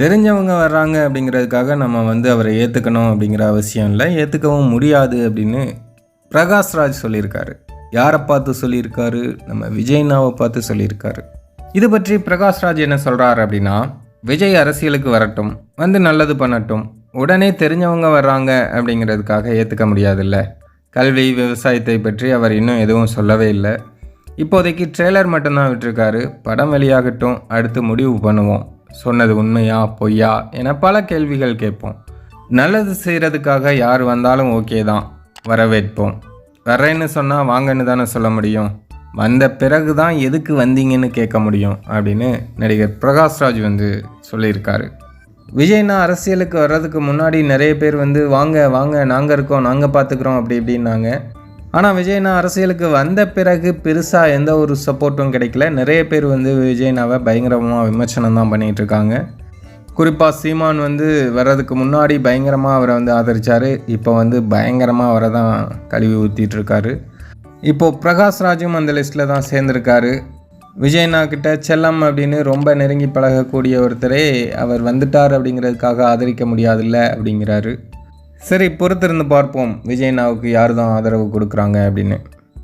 தெரிஞ்சவங்க வர்றாங்க அப்படிங்கிறதுக்காக நம்ம வந்து அவரை ஏற்றுக்கணும் அப்படிங்கிற அவசியம் இல்லை. ஏற்றுக்கவும் முடியாது அப்படின்னு பிரகாஷ்ராஜ் சொல்லியிருக்காரு. யாரை பார்த்து சொல்லியிருக்காரு? நம்ம விஜய்னாவை பார்த்து சொல்லியிருக்காரு. இது பற்றி பிரகாஷ்ராஜ் என்ன சொல்கிறார் அப்படின்னா விஜய் அரசியலுக்கு வரட்டும் வந்து நல்லது பண்ணட்டும் உடனே தெரிஞ்சவங்க வர்றாங்க அப்படிங்கிறதுக்காக ஏற்றுக்க முடியாதுல்ல. கல்வி விவசாயத்தை பற்றி அவர் இன்னும் எதுவும் சொல்லவே இல்லை. இப்போதைக்கு ட்ரெய்லர் மட்டும்தான் விட்டுருக்காரு. படம் வெளியாகட்டும் அடுத்து முடிவு பண்ணுவோம். சொன்னது உண்மையா பொய்யா என பல கேள்விகள் கேட்போம். நல்லது செய்கிறதுக்காக யார் வந்தாலும் ஓகே தான் வரவேற்போம். வரேன்னு சொன்னால் வாங்கன்னு தானே சொல்ல முடியும். வந்த பிறகு தான் எதுக்கு வந்தீங்கன்னு கேட்க முடியும் அப்படின்னு நடிகர் பிரகாஷ்ராஜ் வந்து சொல்லியிருக்காரு. விஜய்னா அரசியலுக்கு வர்றதுக்கு முன்னாடி நிறைய பேர் வந்து வாங்க வாங்க நாங்கள் இருக்கோம் நாங்கள் பார்த்துக்குறோம் அப்படி இப்படின்னாங்க. ஆனால் விஜய்னா அரசியலுக்கு வந்த பிறகு பெருசாக எந்த ஒரு சப்போர்ட்டும் கிடைக்கல. நிறைய பேர் வந்து விஜய்னாவை பயங்கரமாக விமர்சனம் தான் பண்ணிகிட்டு இருக்காங்க. குறிப்பாக சீமான் வந்து வர்றதுக்கு முன்னாடி பயங்கரமாக அவரை வந்து ஆதரித்தார் இப்போ வந்து பயங்கரமாக அவரை தான் கழுவி ஊற்றிட்டுருக்காரு இப்போது பிரகாஷ் ராஜும் அந்த லிஸ்ட்டில் தான் சேர்ந்துருக்காரு. விஜய்னா கிட்ட செல்லம் அப்படின்னு ரொம்ப நெருங்கி பழகக்கூடிய ஒருத்தரே அவர் வந்துட்டார் அப்படிங்கிறதுக்காக ஆதரிக்க முடியாதுல்ல அப்படிங்கிறாரு. சரி பொறுத்திருந்து பார்ப்போம். விஜய்னாவுக்கு யார் தான் ஆதரவு கொடுக்குறாங்க அப்படின்னு.